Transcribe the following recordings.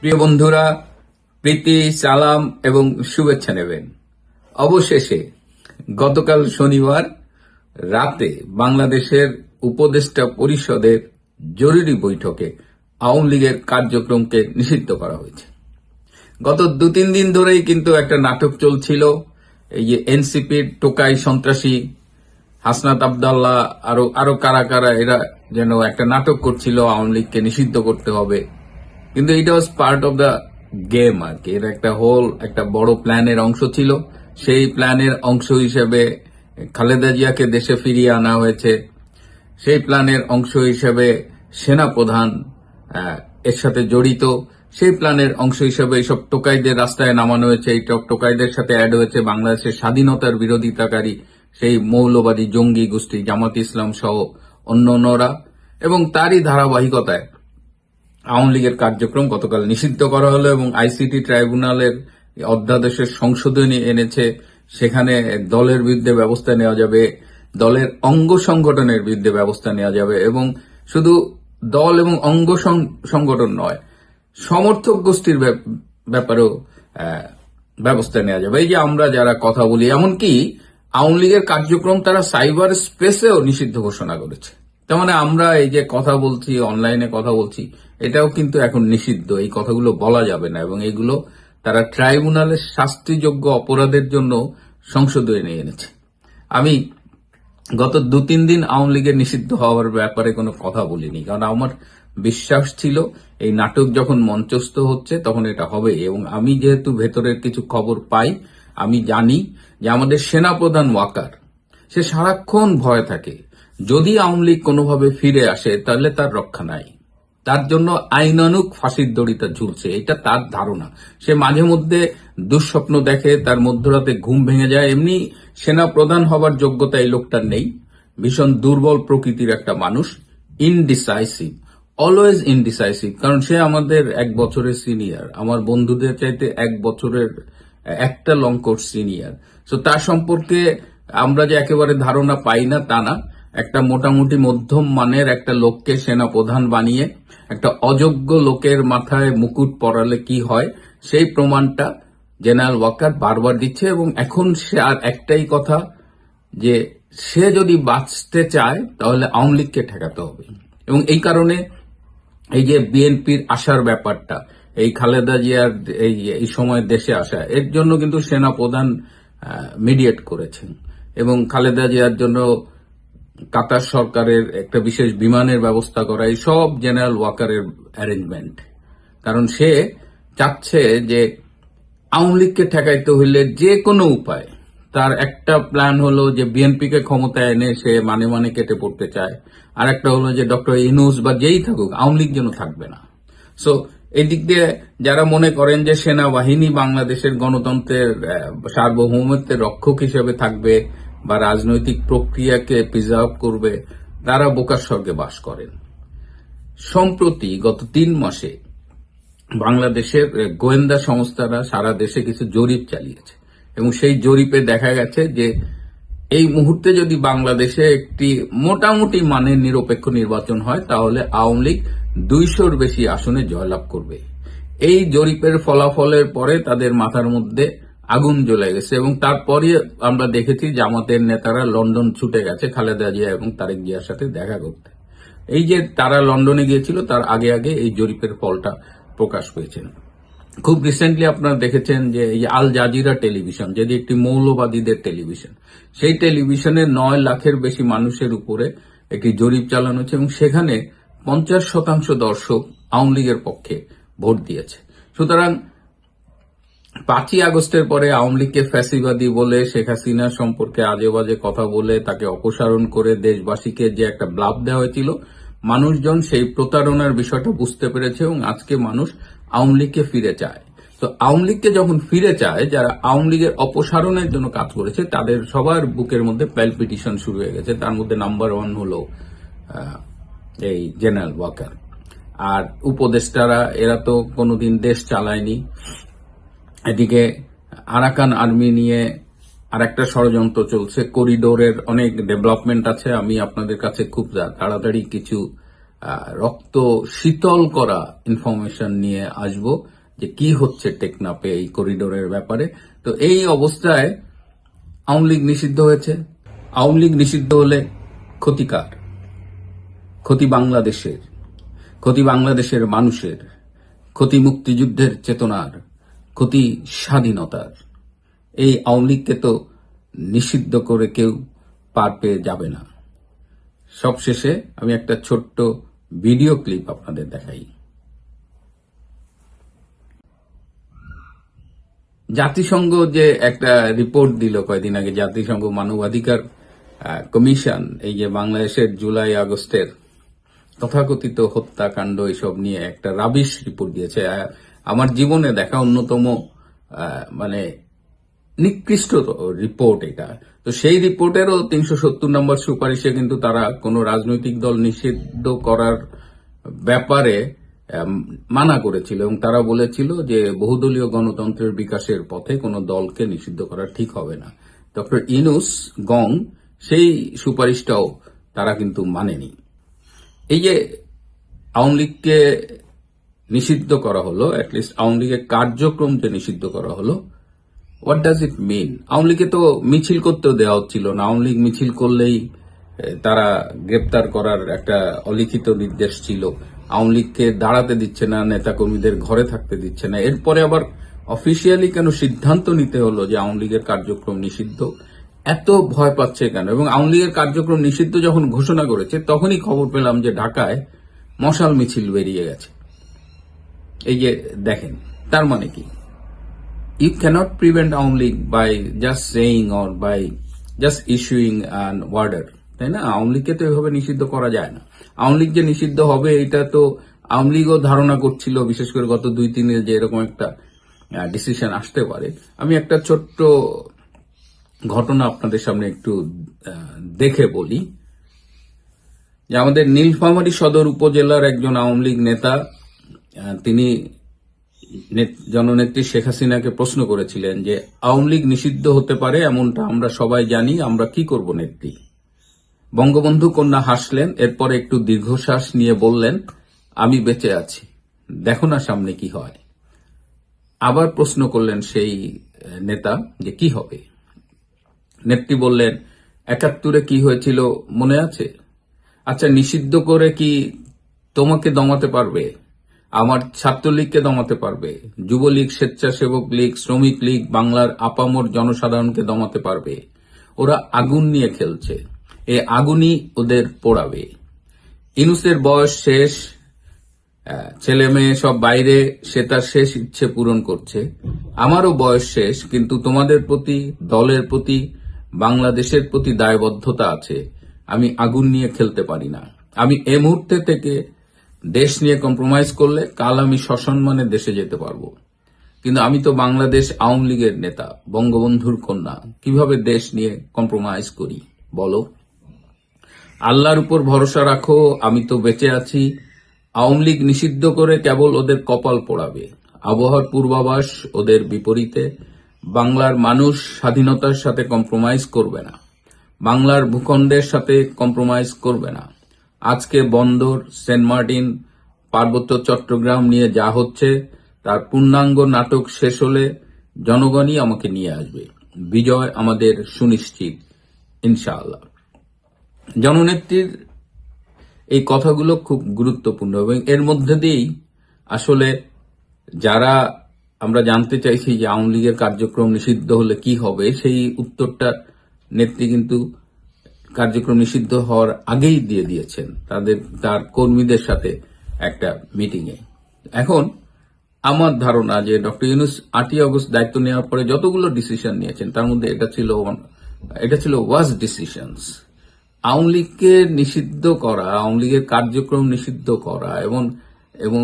প্রিয় বন্ধুরা, প্রীতি, সালাম এবং শুভেচ্ছা নেবেন। অবশেষে গতকাল শনিবার রাতে বাংলাদেশের উপদেষ্টা পরিষদের জরুরি বৈঠকে আওয়ামী লীগের কার্যক্রমকে নিষিদ্ধ করা হয়েছে। গত দু তিন দিন ধরেই কিন্তু একটা নাটক চলছিল। এই যে এনসিপির টোকাই সন্ত্রাসী হাসনাত আবদাল্লাহ আরও আরও কারা কারা এরা যেন একটা নাটক করছিল, আওয়ামী লীগকে নিষিদ্ধ করতে হবে। কিন্তু এটা was part of the game আর কি এটা একটা হোল একটা বড় প্ল্যানের অংশ ছিল। সেই প্ল্যানের অংশ হিসেবে খালেদা জিয়াকে দেশে ফিরিয়ে আনা হয়েছে। সেই প্ল্যানের অংশ হিসেবে সেনা প্রধান এর সাথে জড়িত। সেই প্ল্যানের অংশ হিসেবে এইসব টোকাইদের রাস্তায় নামানো হয়েছে। এই টোকাইদের সাথে অ্যাড হয়েছে বাংলাদেশের স্বাধীনতার বিরোধিতাকারী সেই মৌলবাদী জঙ্গি গোষ্ঠী জামাত ইসলাম সহ অন্য অন্যরা এবং তারই ধারাবাহিকতায় আওয়ামী লীগের কার্যক্রম গতকাল নিষিদ্ধ করা হলো এবং আইসিটি ট্রাইব্যুনালের অধ্যাদেশের সংশোধনী এনেছে। সেখানে দলের বিরুদ্ধে ব্যবস্থা নেওয়া যাবে, দলের অঙ্গ সংগঠনের বিরুদ্ধে ব্যবস্থা নেওয়া যাবে এবং শুধু দল এবং অঙ্গ সংগঠন নয়, সমর্থক গোষ্ঠীর ব্যাপ- ব্যাপারেও ব্যবস্থা নেওয়া যাবে। এই যে আমরা যারা কথা বলি, এমনকি আওয়ামী লীগের কার্যক্রম তারা সাইবার স্পেসেও নিষিদ্ধ ঘোষণা করেছে। তার মানে আমরা এই যে কথা বলছি, অনলাইনে কথা বলছি এটাও কিন্তু এখন নিষিদ্ধ। এই কথাগুলো বলা যাবে না এবং এগুলো তারা ট্রাইব্যুনালের শাস্তিযোগ্য অপরাধের জন্য সংশোধনে নিয়ে এনেছে। আমি গত দু তিন দিন আওয়ামী লীগের নিষিদ্ধ হওয়ার ব্যাপারে কোনো কথা বলিনি, কারণ আমার বিশ্বাস ছিল এই নাটক যখন মঞ্চস্থ হচ্ছে তখন এটা হবে এবং আমি যেহেতু ভেতরের কিছু খবর পাই, আমি জানি যে আমাদের সেনাপ্রধান ওয়াকার, সে সারাক্ষণ ভয় থাকে। যদি আওয়ামী লীগ কোনোভাবে ফিরে আসে তাহলে তার রক্ষা নাই। তার জন্য আইনানুক ফাঁসির দড়িটা ঝুলছে, এটা তার ধারণা। সে মাঝে মধ্যে দুঃস্বপ্ন দেখে, তার মধ্যরাতে ঘুম ভেঙে যায়। এমনি সেনা প্রধান হবার যোগ্যতা এই লোকটার নেই। ভীষণ দুর্বল প্রকৃতির একটা মানুষ ইনডিসাইসিভ অলওয়েজ ইনডিসাইসিভ কারণ সে আমাদের এক বছরের সিনিয়র আমার বন্ধুদের চাইতে এক বছরের, একটা লং সিনিয়র তো তার সম্পর্কে আমরা যে একেবারে ধারণা পাই না, তা না। একটা মোটামুটি মধ্যম মানের একটা লোককে সেনা প্রধান বানিয়ে, একটা অযোগ্য লোকের মাথায় মুকুট পরালে কি হয়, সেই প্রমাণটা জেনারেল ওয়াকার বারবার দিচ্ছে এবং এখন সে আর একটাই কথা যে সে যদি বাঁচতে চায় তাহলে আওয়ামী লীগকে ঠেকাতে হবে। এবং এই কারণে এই যে বিএনপির আসার ব্যাপারটা, এই খালেদা জিয়ার এই এই সময় দেশে আসা, এর জন্য কিন্তু সেনা প্রধান মিডিয়েট করেছেন। এবং খালেদা জিয়ার জন্য কাতার সরকারের একটা বিশেষ বিমানের ব্যবস্থা করা, এই সব জেনারেল ওয়াকারের অ্যারেঞ্জমেন্ট কারণ সে চাচ্ছে যে আওয়ামী লীগকে ঠেকাইতে হইলে যে কোনো উপায়। তার একটা প্ল্যান হলো যে বিএনপিকে ক্ষমতায় এনে সে মানে মানে কেটে পড়তে চায়। আর একটা হলো যে ডক্টর ইনুস বা যেই থাকুক, আওয়ামী লীগ যেন থাকবে না। সো এদিক দিয়ে যারা মনে করেন যে সেনাবাহিনী বাংলাদেশের গণতন্ত্রের সার্বভৌমত্বের রক্ষক হিসেবে থাকবে বা রাজনৈতিক প্রক্রিয়াকে প্রিজার্ভ করবে, তারা বোকার স্বর্গে বাস করেন। সম্প্রতি গত তিন মাসে বাংলাদেশের গোয়েন্দা সংস্থারা সারা দেশে কিছু জরিপ চালিয়েছে এবং সেই জরিপে দেখা গেছে যে এই মুহূর্তে যদি বাংলাদেশে একটি মোটামুটি মানের নিরপেক্ষ নির্বাচন হয়, তাহলে আওয়ামী লীগ দুইশোর বেশি আসনে জয়লাভ করবে। এই জরিপের ফলাফলের পরে তাদের মাথার মধ্যে আগুন জ্বলে গেছে এবং তারপরে আমরা দেখেছি জামাতের নেতারা লন্ডন ছুটে গেছে, খালেদা জিয়া এবং তারেক জিয়ার সাথে দেখা করতে। এই যে তারা লন্ডনে গিয়েছিল, তার আগে আগে এই জরিপের ফলটা প্রকাশ পেয়েছেন খুব রিসেন্টলি আপনারা দেখেছেন যে এই আল জাজিরা টেলিভিশন, যেটি একটি মৌলবাদীদের টেলিভিশন, সেই টেলিভিশনে নয় লাখের বেশি মানুষের উপরে একটি জরিপ চালানো হচ্ছে এবং সেখানে পঞ্চাশ শতাংশ দর্শক আওয়ামী লীগের পক্ষে ভোট দিয়েছে। সুতরাং পাঁচই আগস্টের পরে আওয়ামী লীগকে ফ্যাসিবাদী বলে শেখ হাসিনা সম্পর্কে আজে বাজে কথা বলে তাকে অপসারণ করে দেশবাসীকে যে একটা ব্লাব দেওয়া হয়েছিল, মানুষজন সেই প্রতারণার বিষয়টা বুঝতে পেরেছে এবং আজকে মানুষ আওয়ামী লীগকে ফিরে চায়। তো আওয়ামী লীগকে যখন ফিরে চায়, যারা আওয়ামী লীগের অপসারণের জন্য কাজ করেছে, তাদের সবার বুকের মধ্যে প্যালপিটিশন শুরু হয়ে গেছে। তার মধ্যে নাম্বার ওয়ান হলো এই জেনারেল ওয়াকার। আর উপদেষ্টারা, এরা তো কোনোদিন দেশ চালায়নি। এদিকে আরাকান আর্মি নিয়ে আর একটা ষড়যন্ত্র চলছে। করিডোরের অনেক ডেভেলপমেন্ট আছে। আমি আপনাদের কাছে খুব তাড়াতাড়ি কিছু রক্ত শীতল করা ইনফরমেশন নিয়ে আসব যে কি হচ্ছে টেকনাপে এই করিডোরের ব্যাপারে। তো এই অবস্থায় আওয়ামী লীগ নিষিদ্ধ হয়েছে। আওয়ামী লীগ নিষিদ্ধ হলে ক্ষতিকার ক্ষতি বাংলাদেশের ক্ষতি বাংলাদেশের মানুষের, ক্ষতি মুক্তিযুদ্ধের চেতনার ক্ষতি স্বাধীনতার। এই আওয়ামী লীগকে তো নিষিদ্ধ করে কেউ পার পেয়ে যাবে না। সবশেষে আমি একটা ছোট্ট ভিডিও ক্লিপ আপনাদের দেখাই। জাতিসংঘ যে একটা রিপোর্ট দিল কয়েকদিন আগে, জাতিসংঘ মানবাধিকার কমিশন, এই যে বাংলাদেশের জুলাই আগস্টের তথাকথিত হত্যাকাণ্ড, এসব নিয়ে একটা রাবিশ রিপোর্ট দিয়েছে। আমার জীবনে দেখা অন্যতম মানে নিকৃষ্ট রিপোর্ট এটা। তো সেই রিপোর্টেরও তিনশো সত্তর নম্বর সুপারিশে কিন্তু তারা কোনো রাজনৈতিক দল নিষিদ্ধ করার ব্যাপারে মানা করেছিল এবং তারা বলেছিল যে বহুদলীয় গণতন্ত্রের বিকাশের পথে কোনো দলকে নিষিদ্ধ করা ঠিক হবে না। ডক্টর ইনুস গং সেই সুপারিশটাও তারা কিন্তু মানেনি। এই যে আওয়ামী লীগকে নিষিদ্ধ করা হলো অ্যাটলিস্ট আওয়ামী লীগের কার্যক্রম যে নিষিদ্ধ করা হলো what does it mean Awami লীগকে তো মিছিল করতেও দেওয়া হচ্ছিল না। আওয়ামী লীগ মিছিল করলেই তারা গ্রেপ্তার করার একটা অলিখিত নির্দেশ ছিল। আওয়ামী লীগকে দাঁড়াতে দিচ্ছে না, নেতাকর্মীদের ঘরে থাকতে দিচ্ছে না। এরপরে আবার অফিসিয়ালি কেন সিদ্ধান্ত নিতে হলো যে আওয়ামী লীগের কার্যক্রম নিষিদ্ধ? এত ভয় পাচ্ছে কেন? এবং আওয়ামী লীগের কার্যক্রম নিষিদ্ধ যখন ঘোষণা করেছে, তখনই খবর পেলাম যে ঢাকায় মশাল মিছিল বেরিয়ে গেছে। এই যে দেখেন, তার মানে কি? You can't prevent League by just saying or by just issuing an order, তাই না? আওয়ামী লীগকে তো এভাবে নিষিদ্ধ করা যায় না। আওয়ামী লীগ যে নিষিদ্ধ হবে, এটা তো আওয়ামী লীগও ধারণা করছিল, বিশেষ করে গত দুই, তিনে যে এরকম একটা ডিসিশন আসতে পারে। আমি একটা ছোট্ট ঘটনা আপনাদের সামনে একটু দেখে বলি। যে আমাদের নীলফামারী সদর উপজেলার একজন আওয়ামী লীগ নেতা তিনি নেত- জননেত্রী শেখ হাসিনাকে প্রশ্ন করেছিলেন যে, আওয়ামী লীগ নিষিদ্ধ হতে পারে এমনটা আমরা সবাই জানি, আমরা কি করব নেত্রী? বঙ্গবন্ধু কন্যা হাসলেন, এরপর একটু দীর্ঘশ্বাস নিয়ে বললেন, আমি বেঁচে আছি। দেখো না সামনে কি হয়। আবার প্রশ্ন করলেন সেই নেতা যে, কি হবে? নেত্রী বললেন, একাত্তরে কি হয়েছিল মনে আছে? আচ্ছা নিষিদ্ধ করে কি তোমাকে দমাতে পারবে? আমার ছাত্রলীগকে দমাতে পারবে, যুবলীগ, স্বেচ্ছাসেবক লীগ, শ্রমিক লীগ, বাংলার আপামর জনসাধারণকে দমাতে পারবে। ওরা আগুন নিয়ে খেলছে। এ আগুনই ওদের পোড়াবে। ইনুসের বয়স শেষ ছেলে মেয়ে সব বাইরে, সে তার শেষ ইচ্ছে পূরণ করছে। আমারও বয়স শেষ, কিন্তু তোমাদের প্রতি, দলের প্রতি, বাংলাদেশের প্রতি দায়বদ্ধতা আছে। আমি আগুন নিয়ে খেলতে পারি না। আমি এ মুহূর্তে থেকে দেশ নিয়ে কম্প্রোমাইজ করলে কাল আমি সসম্মানে দেশে যেতে পারব। কিন্তু আমি তো বাংলাদেশ আওয়ামী লীগের নেতা, বঙ্গবন্ধুর কন্যা। কীভাবে দেশ নিয়ে কম্প্রোমাইজ করি, বলো? আল্লাহর উপর ভরসা রাখো, আমি তো বেঁচে আছি। আওয়ামী লীগ নিষিদ্ধ করে কেবল ওদের কপাল পোড়াবে। আবহাওয়ার পূর্বাভাস ওদের বিপরীতে। বাংলার মানুষ স্বাধীনতার সাথে কম্প্রোমাইজ করবে না। বাংলার ভূখণ্ডের সাথে কম্প্রোমাইজ করবে না। আজকে বন্দর, সেন্ট মার্টিন, পার্বত্য চট্টগ্রাম নিয়ে যা হচ্ছে, তার পূর্ণাঙ্গ নাটক শেষ হলে জনগণই আমাকে নিয়ে আসবে। বিজয় আমাদের সুনিশ্চিত, ইনশাআল্লাহ। জননেত্রীর এই কথাগুলো খুব গুরুত্বপূর্ণ এবং এর মধ্যে দিয়েই আসলে যারা আমরা জানতে চাইছি যে আওয়ামী লীগের কার্যক্রম নিষিদ্ধ হলে কি হবে, সেই উত্তরটা নেত্রী কিন্তু কার্যক্রম নিষিদ্ধ হওয়ার আগেই দিয়ে দিয়েছেন তাদের, তার কর্মীদের সাথে একটা মিটিংয়ে। এখন আমার ধারণা যে ডক্টর ইউনুস আটই আগস্ট দায়িত্ব নেওয়ার পরে যতগুলো ডিসিশন নিয়েছেন, তার মধ্যে এটা ছিল এটা ছিল ওয়াজ ডিসিশনস আওয়ামী লীগকে নিষিদ্ধ করা, আওয়ামী লীগের কার্যক্রম নিষিদ্ধ করা এবং এবং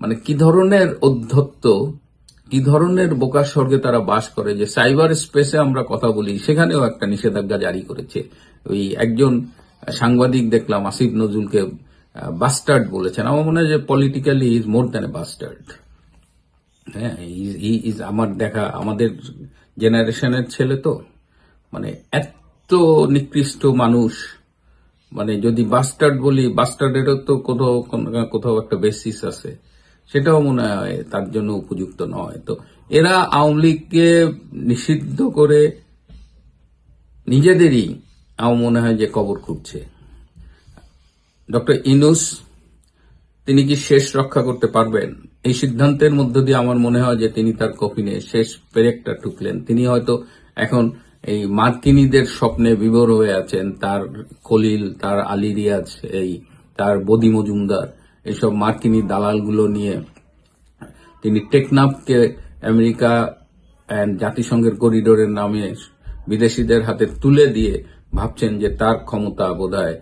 মানে কি ধরনের অধ্যত্ত, কি ধরনের বোকার স্বর্গে তারা বাস করে, যে সাইবার স্পেসে আমরা কথা বলি, সেখানেও একটা নিষেধাজ্ঞা জারি করেছে। ওই একজন সাংবাদিক দেখলাম, আসিফ নজরুলকে বাস্টার্ড বলেছেন। আমার মনে হয় যে politically is more than a bastard হ্যাঁ ইজ আমার দেখা, আমাদের জেনারেশনের ছেলে তো। মানে এত নিকৃষ্ট মানুষ। মানে যদি বাস্টার্ড বলি বাস্টার্ডেরও তো কোথাও কোথাও একটা বেসিস আছে। সেটাও মনে হয় তার জন্য উপযুক্ত নয়। তো এরা আওয়ামী লীগকে নিষিদ্ধ করে নিজেদেরই আমার মনে হয় যে কবর খুঁজছে। ডক্টর ইনুস, তিনি কি শেষ রক্ষা করতে পারবেন? এই সিদ্ধান্তের মধ্য দিয়ে আমার মনে হয় যে তিনি তার কফিনে শেষ পেরেকটা ঠুকলেন। তিনি হয়তো এখন এই মার্কিনীদের স্বপ্নে বিভোর হয়ে আছেন। তার খলিল, তার আলী রিয়াজ, এই তার বদি মজুমদার এইসব মার্কিনী দালালগুলো নিয়ে তিনি টেকনাফকে আমেরিকা অ্যান্ড জাতিসংঘের করিডোরের নামে বিদেশিদের হাতে তুলে দিয়ে ভাবছেন যে তার ক্ষমতা বোধহয়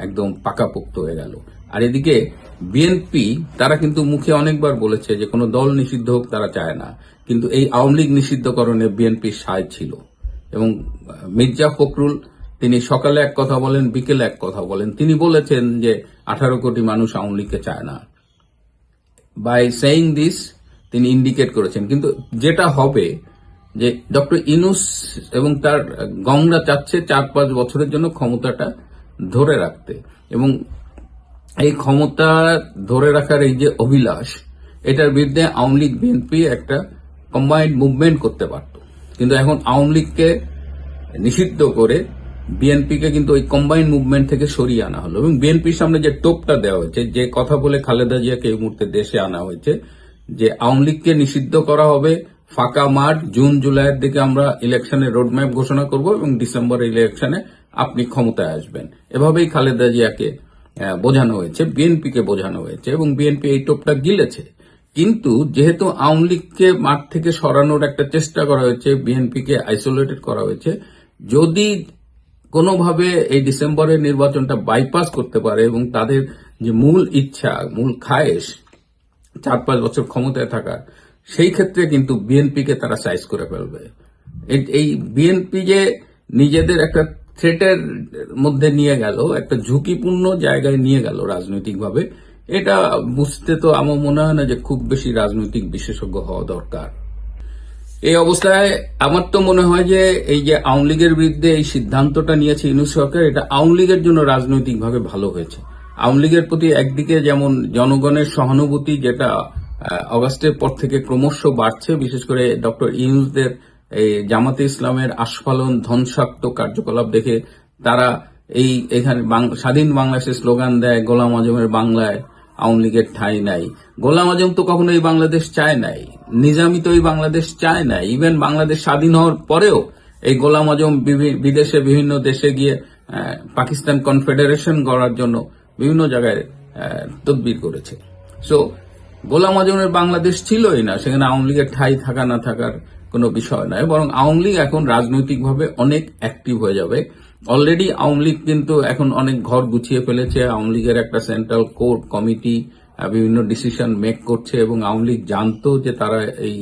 একদম পাকাপোক্ত হয়ে গেল। আর এদিকে বিএনপি তারা কিন্তু মুখে অনেকবার বলেছে যে কোনো দল নিষিদ্ধ হোক, তারা চায় না। কিন্তু এই আওয়ামী লীগ নিষিদ্ধকরণে বিএনপির সায় ছিল। এবং মির্জা ফখরুল, তিনি সকালে এক কথা বলেন, বিকেলে এক কথা বলেন। তিনি বলেছেন যে আঠারো কোটি মানুষ আওয়ামী লীগকে চায় না। বাই সেইং দিস তিনি ইন্ডিকেট করেছেন। কিন্তু যেটা হবে যে ডক্টর ইনুস এবং তার গংরা চাচ্ছে চার পাঁচ বছরের জন্য ক্ষমতাটা ধরে রাখতে। এবং এই ক্ষমতা ধরে রাখার এই যে অভিলাষ, এটার বিরুদ্ধে আওয়ামী লীগ, বিএনপি একটা কম্বাইন্ড মুভমেন্ট করতে পারত। কিন্তু এখন আওয়ামী লীগকে নিষিদ্ধ করে বিএনপিকে কিন্তু ওই কম্বাইন্ড মুভমেন্ট থেকে সরিয়ে আনা হলো। এবং বিএনপির সামনে যে টোপটা দেওয়া হয়েছে, যে কথা বলে খালেদা জিয়াকে এই মুহূর্তে দেশে আনা হয়েছে, যে আওয়ামী লীগকে নিষিদ্ধ করা হবে ফাঁকা মাঠ, জুন, জুলাইয়ের দিকে আমরা ইলেকশনের রোডম্যাপ ঘোষণা করব এবং ডিসেম্বর ইলেকশনে আপনি ক্ষমতায় আসবেন। এভাবেই খালেদা জিয়াকে বোঝানো হয়েছে, বিএনপিকে বোঝানো হয়েছে এবং বিএনপি এই টোপটা গিলেছে। কিন্তু যেহেতু আওয়ামী লীগকে মাঠ থেকে সরানোর একটা চেষ্টা করা হয়েছে, বিএনপিকে আইসোলেটেড করা হয়েছে, যদি কোনোভাবে এই ডিসেম্বরের নির্বাচনটা বাইপাস করতে পারে এবং তাদের যে মূল ইচ্ছা, মূল খায়েশ, চার পাঁচ বছর ক্ষমতায় থাকার সেই ক্ষেত্রে কিন্তু বিএনপিকে তারা সাইজ করে ফেলবে। এই- বিএনপি যে নিজেদের একটা থ্রেটের মধ্যে নিয়ে গেল, একটা ঝুঁকিপূর্ণ জায়গায় নিয়ে গেল রাজনৈতিকভাবে, এটা বুঝতে তো আমার মনে হয় না যে খুব বেশি রাজনৈতিক বিশেষজ্ঞ হওয়া দরকার। এই অবস্থায় আমার তো মনে হয় যে এই যে আওয়ামী লীগের বিরুদ্ধে এই সিদ্ধান্তটা নিয়েছে ইউনুস সরকার, এটা আওয়ামী লীগের জন্য রাজনৈতিকভাবে ভালো হয়েছে। আওয়ামী লীগের প্রতি একদিকে যেমন জনগণের সহানুভূতি, যেটা অগাস্টের পর থেকে ক্রমশ বাড়ছে, বিশেষ করে ডক্টর ইউনুসদের এই জামাতে ইসলামের আস্ফালন, ধ্বংসাত্ম কার্যকলাপ দেখে তারা এই এখানে স্বাধীন বাংলাদেশের স্লোগান দেয়, গোলাম আজমের বাংলায় আওয়ামী লীগের ঠাঁই নাই। গোলাম আজম তো কখনো এই বাংলাদেশ চায় নাই, নিজামি তো এই বাংলাদেশ চায় নাই। ইভেন বাংলাদেশ স্বাধীন হওয়ার পরেও এই গোলাম আজম বিদেশে বিভিন্ন দেশে গিয়ে পাকিস্তান কনফেডারেশন গড়ার জন্য বিভিন্ন জায়গায় তদবির করেছে। সো গোলাম আজমের বাংলাদেশ ছিলই না, সেখানে আওয়ামী লীগের ঠাই থাকা না থাকার কোনো বিষয় নয়, বরং আওয়ামী লীগ এখন রাজনৈতিকভাবে অনেক অ্যাক্টিভ হয়ে যাবে। অলরেডি আওয়ামী লীগ কিন্তু এখন অনেক ঘর গুছিয়ে ফেলেছে, আওয়ামী লীগের একটা সেন্ট্রাল কোর কমিটি বিভিন্ন ডিসিশন মেক করছে এবং আওয়ামী লীগ জানতো যে তারা এই,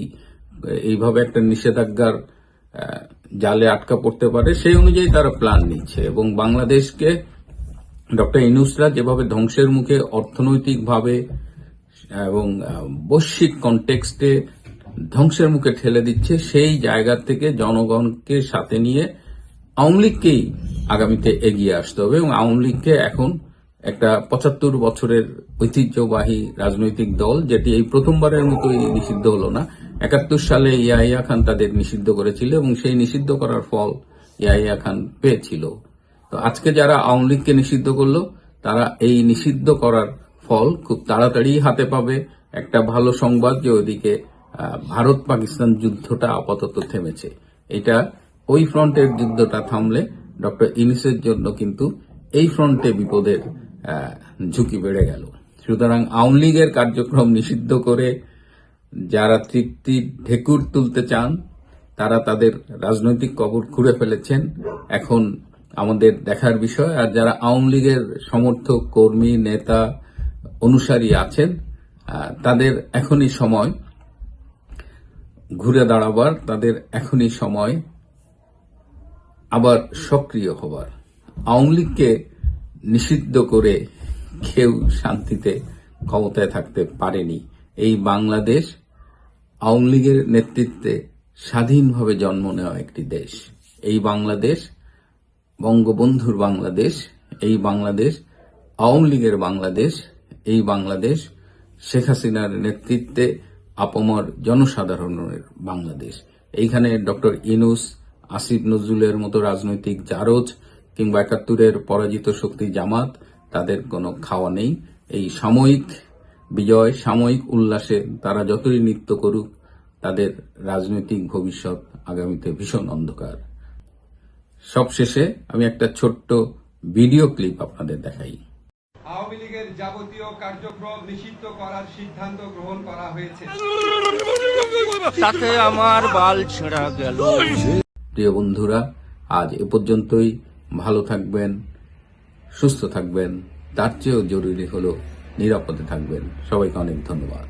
এইভাবে একটা নিষেধাজ্ঞার জালে আটকা পড়তে পারে, সেই অনুযায়ী তারা প্ল্যান নিচ্ছে এবং বাংলাদেশকে ডক্টর ইনুসরা যেভাবে ধ্বংসের মুখে অর্থনৈতিকভাবে এবং বৈশ্বিক কনটেক্সটে ধ্বংসের মুখে ঠেলে দিচ্ছে সেই জায়গা থেকে জনগণকে সাথে নিয়ে আওয়ামী লীগকেই আগামীতে এগিয়ে আসতে হবে এবং আওয়ামী লীগকে এখন একটা পঁচাত্তর বছরের ঐতিহ্যবাহী রাজনৈতিক দল, যেটি এই প্রথমবারের মতোই নিষিদ্ধ হলো না। একাত্তর সালে ইয়াহিয়া খান তাদের নিষিদ্ধ করেছিল এবং সেই নিষিদ্ধ করার ফল ইয়াহিয়া খান পেয়েছিল। তো আজকে যারা আওয়ামী লীগকে নিষিদ্ধ করল, তারা এই নিষিদ্ধ করার ফল খুব তাড়াতাড়ি হাতে পাবে। একটা ভালো সংবাদ যে ওইদিকে ভারত পাকিস্তান যুদ্ধটা আপাতত থেমেছে। এটা ওই ফ্রন্টের যুদ্ধটা থামলে ডক্টর ইনিসের জন্য কিন্তু এই ফ্রন্টে বিপদের ঝুঁকি বেড়ে গেল। সুতরাং আওয়ামী লীগের কার্যক্রম নিষিদ্ধ করে যারা তৃপ্তি ঢেকুর তুলতে চান, তারা তাদের রাজনৈতিক কবর খুঁড়ে ফেলেছেন। এখন আমাদের দেখার বিষয়, আর যারা আওয়ামী লীগের সমর্থক, কর্মী, নেতা অনুসারী আছেন তাদের এখনই সময় ঘুরে দাঁড়াবার, তাদের এখনই সময় আবার সক্রিয় হবার। আওয়ামী লীগকে নিষিদ্ধ করে কেউ শান্তিতে ক্ষমতায় থাকতে পারেনি। এই বাংলাদেশ আওয়ামী লীগের নেতৃত্বে স্বাধীনভাবে জন্ম নেওয়া একটি দেশ। এই বাংলাদেশ, বঙ্গবন্ধুর বাংলাদেশ, এই বাংলাদেশ, আওয়ামী লীগের বাংলাদেশ এই বাংলাদেশ, শেখ হাসিনার নেতৃত্বে আপমর জনসাধারণের বাংলাদেশ। এইখানে ডক্টর ইনুস, আসিফ নজরুলের মতো রাজনৈতিক জারজ কিংবা একাত্তরের পরাজিত শক্তি জামাত, তাদের কোনো খাওয়া নেই। এই সাময়িক বিজয়, সাময়িক উল্লাসে তারা যতই নৃত্য করুক, তাদের রাজনৈতিক ভবিষ্যৎ আগামীতে ভীষণ অন্ধকার। সবশেষে আমি একটা ছোট্ট ভিডিও ক্লিপ আপনাদের দেখাই। আওয়ামী লীগের যাবতীয় কার্যক্রম নিষিদ্ধ করার সিদ্ধান্ত গ্রহণ করা হয়েছে। তাতে আমার বাল ছেঁড়া গেল। প্রিয় বন্ধুরা আজ এ পর্যন্তই। ভালো থাকবেন সুস্থ থাকবেন তার চেয়েও জরুরি হলো নিরাপদে থাকবেন। সবাইকে অনেক ধন্যবাদ।